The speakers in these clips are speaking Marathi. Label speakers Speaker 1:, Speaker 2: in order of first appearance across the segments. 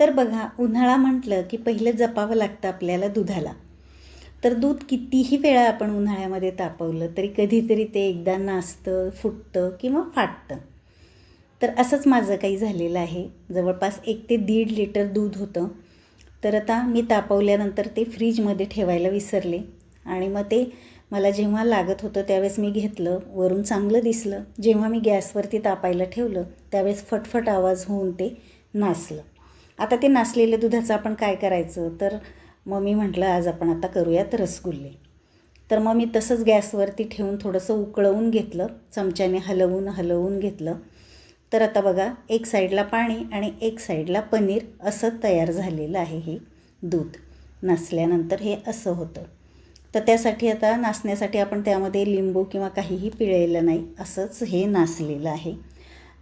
Speaker 1: तर बघा उन्हाळा म्हटलं की पहिलं जपावं लागतं आपल्याला दुधाला. तर दूध कितीही वेळा आपण उन्हाळ्यामध्ये तापवलं तरी कधीतरी ते एकदा नाचतं फुटतं किंवा फाटतं. तर असंच माझं काही झालेलं आहे. जवळपास एक ते दीड लिटर दूध होतं. तर आता मी तापवल्यानंतर ते फ्रीजमध्ये ठेवायला विसरले. आणि मग ते मला जेव्हा लागत होतं त्यावेळेस मी घेतलं. वरून चांगलं दिसलं. जेव्हा मी गॅसवरती तापायला ठेवलं त्यावेळेस फटफट आवाज होऊन ते नासलं आता ते नासलेल्या दुधाचं आपण काय करायचं? तर मग मी म्हटलं आज आपण आता करूयात रसगुल्ले. तर मग मी तसंच गॅसवरती ठेवून थोडंसं उकळवून घेतलं चमच्याने हलवून हलवून घेतलं. तर आता बघा एक साईडला पाणी आणि एक साईडला पनीर असं तयार झालेलं आहे हे दूध. नासल्यानंतर हे असं होतं. तर त्यासाठी आता नाचण्यासाठी आपण त्यामध्ये लिंबू किंवा काहीही पिळलेलं नाही असंच हे नासलेलं आहे.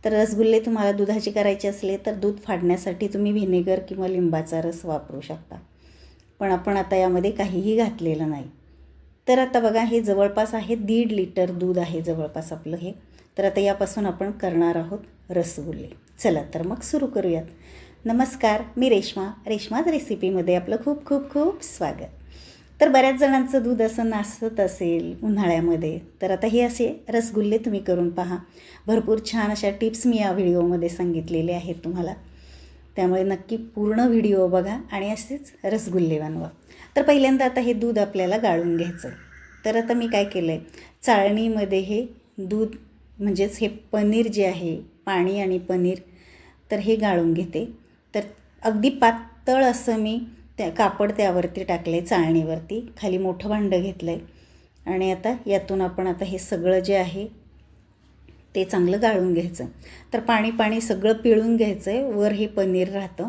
Speaker 1: तर रसगुल्ले तुम्हाला दुधाचे करायचे असले तर दूध फाडण्यासाठी तुम्ही व्हिनेगर किंवा लिंबाचा रस वापरू शकता. पण आपण आता यामध्ये काहीही घातलेलं नाही. तर आता बघा हे जवळपास आहे दीड लिटर दूध आहे जवळपास आपलं हे. तर आता यापासून आपण करणार आहोत रसगुल्ले. चला तर मग सुरू करूयात. नमस्कार मी रेश्मा. रेश्माज रेसिपीमध्ये आपलं खूप खूप खूप स्वागत. तर बऱ्याच जणांचं दूध असं नासत असेल उन्हाळ्यामध्ये तर आता हे असे रसगुल्ले तुम्ही करून पहा. भरपूर छान अशा टिप्स मी या व्हिडिओमध्ये सांगितलेले आहेत तुम्हाला. त्यामुळे नक्की पूर्ण व्हिडिओ बघा आणि असेच रसगुल्ले बनवा. तर पहिल्यांदा आता हे दूध आपल्याला गाळून घ्यायचं तर आता मी काय केलं आहे चाळणीमध्ये हे दूध म्हणजेच हे पनीर जे आहे पाणी आणि पनीर तर हे गाळून घेते. तर अगदी पातळ असं मी त्या कापड त्यावरती टाकलं आहे चाळणीवरती. खाली मोठं भांडं घेतलं आहे आणि आता यातून आपण आता हे सगळं जे आहे ते चांगलं गाळून घ्यायचं. तर पाणी पाणी सगळं पिळून घ्यायचं आहे वर हे पनीर राहतं.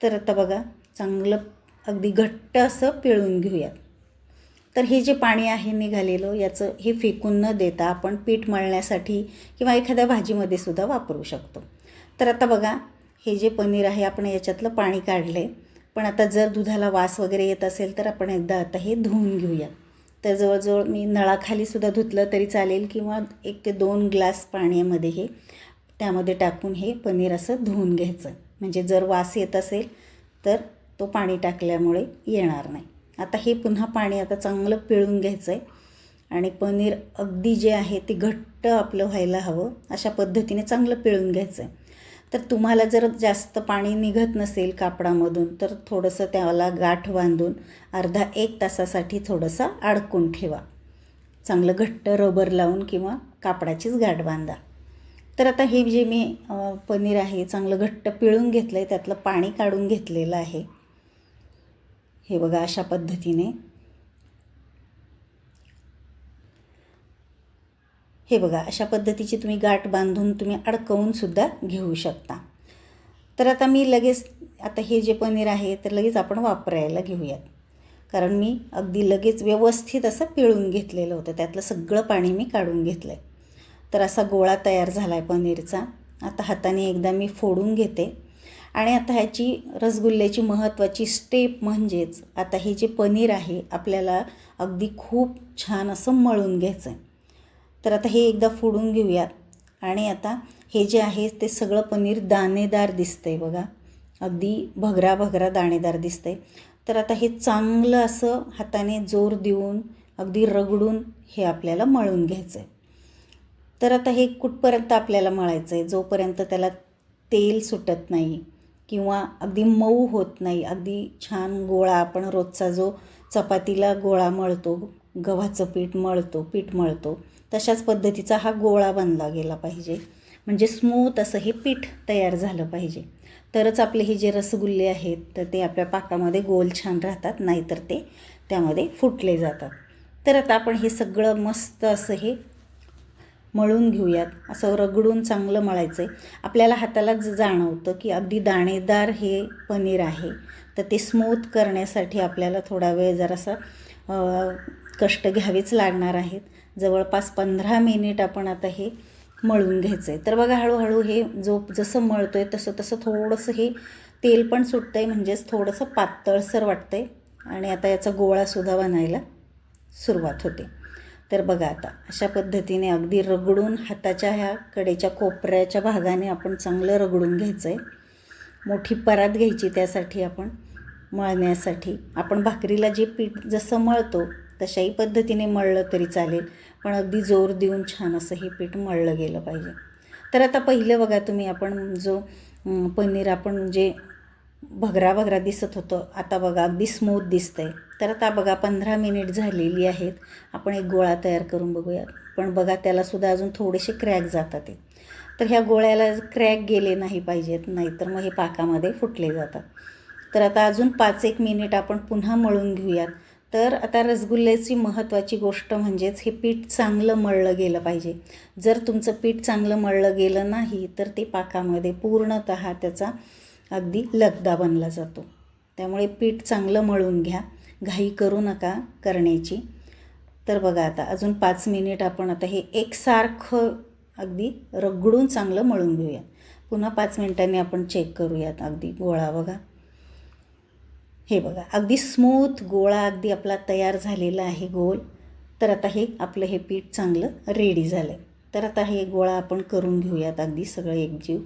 Speaker 1: तर आता बघा चांगलं अगदी घट्ट असं पिळून घेऊयात. तर हे जे पाणी आहे निघालेलं याचं हे फेकून न देता आपण पीठ मळण्यासाठी किंवा एखाद्या भाजीमध्ये सुद्धा वापरू शकतो. तर आता बघा हे जे पनीर आहे आपण याच्यातलं पाणी काढलं आहे पण आता जर दुधाला वास वगैरे येत असेल तर आपण एकदा आता हे धुवून घेऊया. तर जवळजवळ मी नळाखालीसुद्धा धुतलं तरी चालेल किंवा एक ते दोन ग्लास पाण्यामध्ये हे त्यामध्ये टाकून हे पनीर असं धुवून घ्यायचं. म्हणजे जर वास येत असेल तर तो पाणी टाकल्यामुळे येणार नाही. आता हे पुन्हा पाणी आता चांगलं पिळून घ्यायचं आहे आणि पनीर अगदी जे आहे ते घट्ट आपलं व्हायला हवं अशा पद्धतीने चांगलं पिळून घ्यायचं आहे तर तुम्हाला जर जास्त पाणी निघत नसेल कापडामधून तर थोडंसं त्याला गाठ बांधून अर्धा एक तासासाठी थोडंसं अडकून ठेवा. चांगलं घट्ट रबर लावून किंवा कापडाचीच गाठ बांधा. तर आता हे जे मी पनीर आहे चांगलं घट्ट पिळून घेतलं आहे त्यातलं पाणी काढून घेतलेलं आहे. हे बघा अशा पद्धतीने. हे बघा अशा पद्धतीची तुम्ही गाठ बांधून तुम्ही अडकवूनसुद्धा घेऊ शकता. तर आता मी लगेच आता हे जे पनीर आहे तर लगेच आपण वापरायला घेऊयात. कारण मी अगदी लगेच व्यवस्थित असं पिळून घेतलेलं होतं. त्यातलं सगळं पाणी मी काढून घेतलं आहे तर असा गोळा तयार झाला आहे पनीरचा. आता हाताने एकदा मी फोडून घेते. आणि आता ह्याची रसगुल्ल्याची महत्त्वाची स्टेप म्हणजेच आता हे जे पनीर आहे आपल्याला अगदी खूप छान असं मळून घ्यायचं आहे तर आता हे एकदा फोडून घेऊयात. आणि आता हे जे आहे ते सगळं पनीर दाणेदार दिसतंय बघा. अगदी भगरा भगरा दाणेदार दिसतंय. तर आता हे चांगलं असं हाताने जोर देऊन अगदी रगडून हे आपल्याला मळून घ्यायचं आहे तर आता हे कुठपर्यंत आपल्याला मळायचं आहे जोपर्यंत त्याला तेल सुटत नाही किंवा अगदी मऊ होत नाही अगदी छान गोळा आपण रोजचा जो चपातीला गोळा मळतो गव्हाचं पीठ मळतो पीठ मळतो. तशाच पद्धतीचा हा गोळा बनला गेला पाहिजे. म्हणजे स्मूथ असं हे पीठ तयार झालं पाहिजे. तरच आपले हे जे रसगुल्ले आहेत तर ते आपल्या पाकामध्ये गोल छान राहतात नाहीतर ते त्यामध्ये फुटले जातात. तर आता आपण हे सगळं मस्त असं हे मळून घेऊयात. असं रगडून चांगलं मळायचं आहे आपल्याला हाताला जाणवतं की अगदी दाणेदार हे पनीर आहे. तर ते स्मूथ करण्यासाठी आपल्याला थोडा वेळ जरासा कष्ट घ्यावेच लागणार आहेत. जवळपास पंधरा मिनिट आपण आता हे मळून घ्यायचं आहे तर बघा हळूहळू हे जो जसं मळतो आहे तसं तसं थोडंसं हे तेल पण सुटतं आहे म्हणजेच थोडंसं पातळसर वाटतं आहे आणि आता याचा गोळासुद्धा बनायला सुरुवात होते. तर बघा आता अशा पद्धतीने अगदी रगडून हाताच्या ह्या कडेच्या कोपऱ्याच्या भागाने आपण चांगलं रगडून घ्यायचं आहे मोठी परात घ्यायची त्यासाठी आपण मळण्यासाठी. आपण भाकरीला जे पीठ जसं मळतो तशाही पद्धतीने मळलं तरी चालेल पण अगदी जोर देऊन छान असं हे पीठ मळलं गेलं पाहिजे. तर आता पहिलं बघा तुम्ही आपण जो पनीर आपण जे भगरा भगरा दिसत होतं आता बघा अगदी स्मूथ दिसतंय. तर आता बघा पंधरा मिनिट झालेली आहेत आपण एक गोळा तयार करून बघूया पण बघा त्यालासुद्धा अजून थोडेसे क्रॅक जातात आहे तर ह्या गोळ्याला क्रॅक गेले नाही पाहिजेत नाहीतर मग हे पाकामध्ये फुटले जातात. तर आता अजून पाच एक मिनिट आपण पुन्हा मळून घेऊयात. तर आता रसगुल्ल्याची महत्त्वाची गोष्ट म्हणजेच हे पीठ चांगलं मळलं गेलं पाहिजे. जर तुमचं पीठ चांगलं मळलं गेलं नाही तर ते पाकामध्ये पूर्णत त्याचा अगदी लगदा बनला जातो. त्यामुळे पीठ चांगलं मळून घ्या. घाई करू नका करण्याची. तर बघा आता अजून पाच मिनिट आपण आता हे एकसारखं अगदी रगडून चांगलं मळून घेऊया. पुन्हा पाच मिनिटांनी आपण चेक करूयात अगदी गोळा बघा. हे बघा अगदी स्मूथ गोळा अगदी आपला तयार झालेला आहे गोल. तर आता हे आपलं हे पीठ चांगलं रेडी झालं आहे तर आता हे गोळा आपण करून घेऊयात अगदी सगळं एकजीव.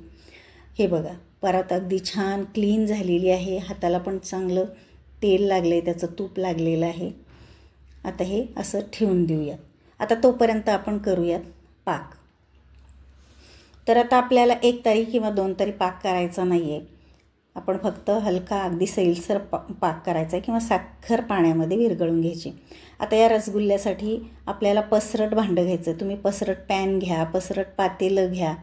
Speaker 1: हे बघा परत अगदी छान क्लीन झालेली आहे. हाताला पण चांगलं तेल लागलं आहे त्याचं तूप लागलेलं आहे. आता हे असं ठेवून देऊयात. आता तोपर्यंत आपण करूयात पाक. तर आता आपल्याला एक तारी किंवा दोन तारी पाक करायचा नाही आहे आपण फक्त हलका अगदी सैलसर पा पाक करायचा आहे किंवा साखर पाण्यामध्ये विरघळून घ्यायची. आता या रसगुल्ल्यासाठी आपल्याला पसरट भांडं घ्यायचं. तुम्ही पसरट पॅन घ्या पसरट पातेलं घ्या.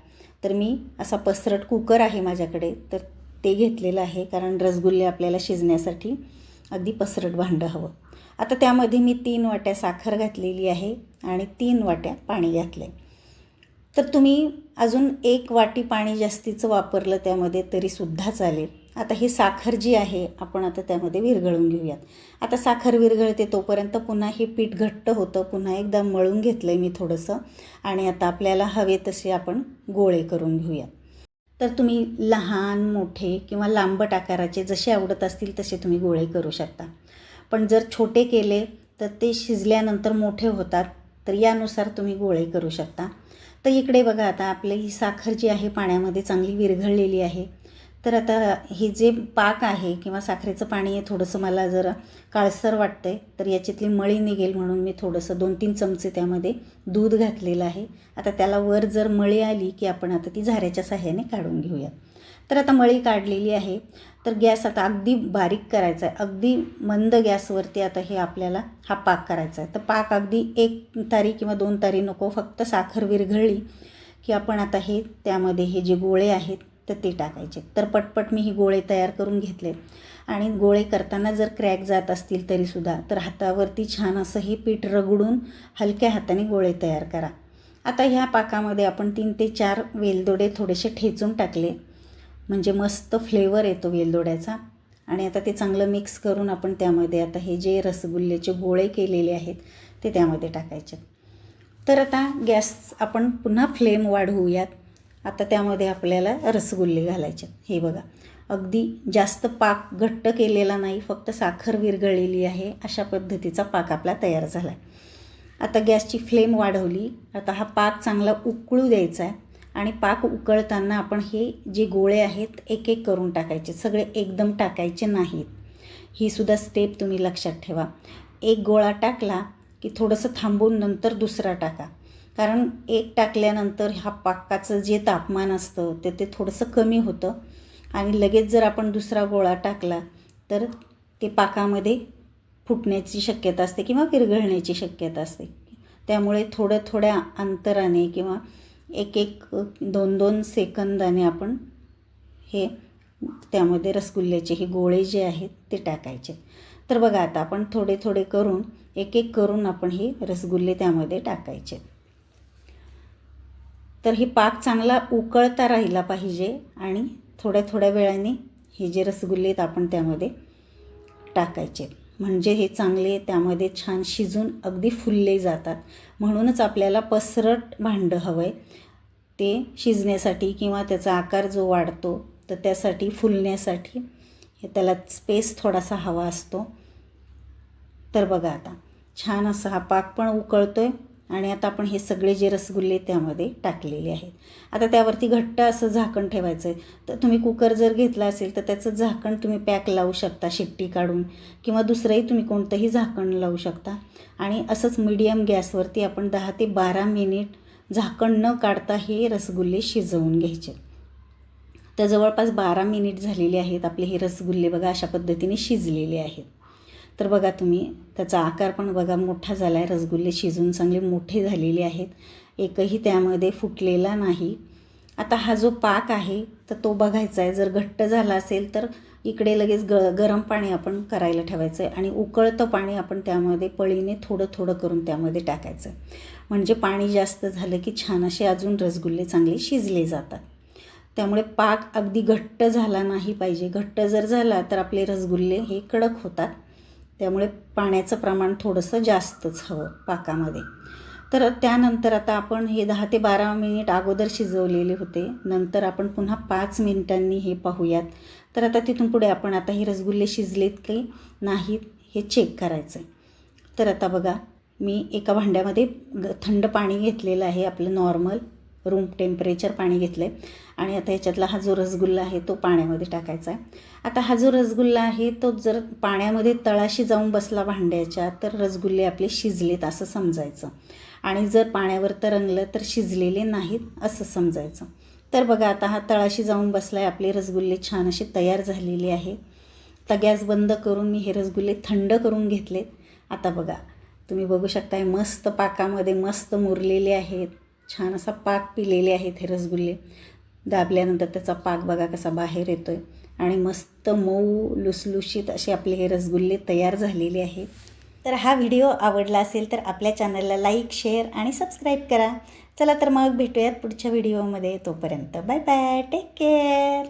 Speaker 1: तर मी असा पसरट कुकर आहे माझ्याकडे तर ते घेतलेलं आहे कारण रसगुल्ले आपल्याला शिजण्यासाठी अगदी पसरट भांडं हवं. आता त्यामध्ये मी तीन वाट्या साखर घातलेली आहे आणि तीन वाट्या पाणी घातलं आहे तर तुम्ही अजून एक वाटी पाणी जास्तीचं वापरलं त्यामध्ये तरीसुद्धा चालेल. आता ही साखर जी आहे आपण आता त्यामध्ये विरघळून घेऊयात. आता साखर विरघळते तोपर्यंत पुन्हा हे पीठ घट्ट होतं पुन्हा एकदा मळून घेतलं आहे मी थोडंसं. आणि आता आपल्याला हवे तसे आपण गोळे करून घेऊयात. तर तुम्ही लहान मोठे किंवा लांबट आकाराचे जसे आवडत असतील तसे तुम्ही गोळे करू शकता. पण जर छोटे केले तर ते शिजल्यानंतर मोठे होतात तर यानुसार तुम्ही गोळे करू शकता. तर इकडे बघा आता आपली ही साखर जी आहे पाण्यामध्ये चांगली विरघळलेली आहे. तर आता हे जे पाक आहे किंवा साखरेचं पाणी आहे थोडंसं मला जरा काळसर वाटतं आहे तर याच्यातली मळी निघेल म्हणून मी थोडंसं दोन तीन चमचे त्यामध्ये दूध घातलेलं आहे. आता त्याला वर जर मळी आली की आपण आता ती झाऱ्याच्या साह्याने काढून घेऊयात तर आता मळी काढलेली आहे. तर गॅस आता अगदी बारीक करायचा आहे अगदी मंद गॅसवरती आता हे आपल्याला हा पाक करायचा आहे तर पाक अगदी एक तारी किंवा दोन तारी नको फक्त साखर विरघळली की आपण आता हे त्यामध्ये हे जे गोळे आहेत तर ते टाकायचे. तर पटपट मी ही गोळे तयार करून घेतले. आणि गोळे करताना जर क्रॅक जात असतील तरीसुद्धा तर हातावरती छान असं हे पीठ रगडून हलक्या हाताने गोळे तयार करा. आता ह्या पाकामध्ये आपण तीन ते चार वेलदोडे थोडेसे ठेचून टाकले. म्हणजे मस्त फ्लेवर येतो वेलदोड्याचा. आणि आता ते चांगलं मिक्स करून आपण त्यामध्ये आता हे जे रसगुल्ल्याचे गोळे केलेले आहेत ते त्यामध्ये टाकायचे. तर आता गॅस आपण पुन्हा फ्लेम वाढवूयात. आता त्यामध्ये आपल्याला रसगुल्ले घालायचे. हे बघा अगदी जास्त पाक घट्ट केलेला नाही फक्त साखर विरघळलेली आहे अशा पद्धतीचा पाक आपला तयार झाला आहे आता गॅसची फ्लेम वाढवली. आता हा पाक चांगला उकळू द्यायचा आहे. आणि पाक उकळताना आपण हे जे गोळे आहेत एक एक करून टाकायचे. सगळे एकदम टाकायचे नाहीत. ही सुद्धा स्टेप तुम्ही लक्षात ठेवा. एक गोळा टाकला की थोडंसं थांबून नंतर दुसरा टाका. कारण एक टाकल्यानंतर ह्या पाकाचं जे तापमान असतं ते ते थोडंसं कमी होतं. आणि लगेच जर आपण दुसरा गोळा टाकला तर ते पाकामध्ये फुटण्याची शक्यता असते किंवा विरघळण्याची शक्यता असते. त्यामुळे थोडं थोड्या अंतराने किंवा एक एक दोन दोन सेकंदाने आपण हे त्यामध्ये रसगुल्ल्याचे हे गोळे जे आहेत ते टाकायचे. तर बघा आता आपण थोडे थोडे करून एक एक करून आपण हे रसगुल्ले त्यामध्ये टाकायचे. तर हे पाक चांगला उकळता राहिला पाहिजे आणि थोड्या थोड्या वेळाने हे जे रसगुल्ले आहेत आपण त्यामध्ये टाकायचे. म्हणजे हे चांगले त्यामध्ये छान शिजून अगदी फुलले जातात. म्हणूनच आपल्याला पसरट भांडं हवं आहे ते शिजण्यासाठी किंवा त्याचा आकार जो वाढतो तर त्यासाठी फुलण्यासाठी त्याला स्पेस थोडासा हवा असतो. तर बघा आता छान असा हा पाक पण उकळतो आहे आणि आता आपण हे सगळे जे रसगुल्ले त्यामध्ये टाकलेले आहेत. आता त्यावरती घट्ट असं झाकण ठेवायचं आहे तर तुम्ही कुकर जर घेतला असेल तर त्याचं झाकण तुम्ही पॅक लावू शकता शिट्टी काढून. किंवा दुसरंही तुम्ही कोणतंही झाकण लावू शकता. आणि असंच मीडियम गॅसवरती आपण दहा ते बारा मिनिट झाकण न काढता हे रसगुल्ले शिजवून घ्यायचे. तर जवळपास बारा मिनिट झालेले आहेत आपले हे रसगुल्ले बघा अशा पद्धतीने शिजलेले आहेत. तर बघा तुम्ही त्याचा आकार पण बघा मोठा झाला आहे रसगुल्ले शिजून चांगले मोठे झालेले आहेत. एकही त्यामध्ये फुटलेला नाही. आता हा जो पाक आहे तर तो बघायचा आहे जर घट्ट झाला असेल तर इकडे लगेच ग गरम पाणी आपण करायला ठेवायचं आहे आणि उकळतं पाणी आपण त्यामध्ये पळीने थोडं थोडं करून त्यामध्ये टाकायचं म्हणजे पाणी जास्त झालं की छान असे अजून रसगुल्ले चांगले शिजले जातात. त्यामुळे पाक अगदी घट्ट झाला नाही पाहिजे. घट्ट जर झाला तर आपले रसगुल्ले हे कडक होतात. त्यामुळे पाण्याचं प्रमाण थोडंसं जास्तच हवं पाकामध्ये. तर त्यानंतर आता आपण हे दहा ते बारा मिनिट अगोदर शिजवलेले होते. नंतर आपण पुन्हा पाच मिनिटांनी हे पाहूयात. तर आता तिथून पुढे आपण आता हे रसगुल्ले शिजलेत की नाहीत हे चेक करायचं आहे तर आता बघा मी एका भांड्यामध्ये ग थंड पाणी घेतलेलं आहे आपलं नॉर्मल रूम टेम्परेचर पाणी घेतलं आहे आणि आता ह्याच्यातला हा जो रसगुल्ला आहे तो पाण्यामध्ये टाकायचा आहे. आता हा जो रसगुल्ला आहे तो जर पाण्यामध्ये तळाशी जाऊन बसला भांड्याच्या तर रसगुल्ले आपले शिजलेत असं समजायचं. आणि जर पाण्यावर तरंगलं तर शिजलेले नाहीत असं समजायचं. तर बघा आता हा तळाशी जाऊन बसला आहे आपले रसगुल्ले छान असे तयार झालेले आहे. तर गॅस बंद करून मी हे रसगुल्ले थंड करून घेतलेत. आता बघा तुम्ही बघू शकताय मस्त पाकामध्ये मस्त मुरलेले आहेत. छान असा पाक पिलेले आहेत हे रसगुल्ले. दाबल्यानंतर त्याचा पाक बघा कसा बाहेर येतो आहे आणि मस्त मऊ लुसलुशीत असे आपले हे रसगुल्ले तयार झालेले आहेत. तर हा व्हिडिओ आवडला असेल तर आपल्या चॅनलला लाईक शेअर आणि सबस्क्राईब करा. चला तर मग भेटूयात पुढच्या व्हिडिओमध्ये. तोपर्यंत बाय बाय टेक केअर.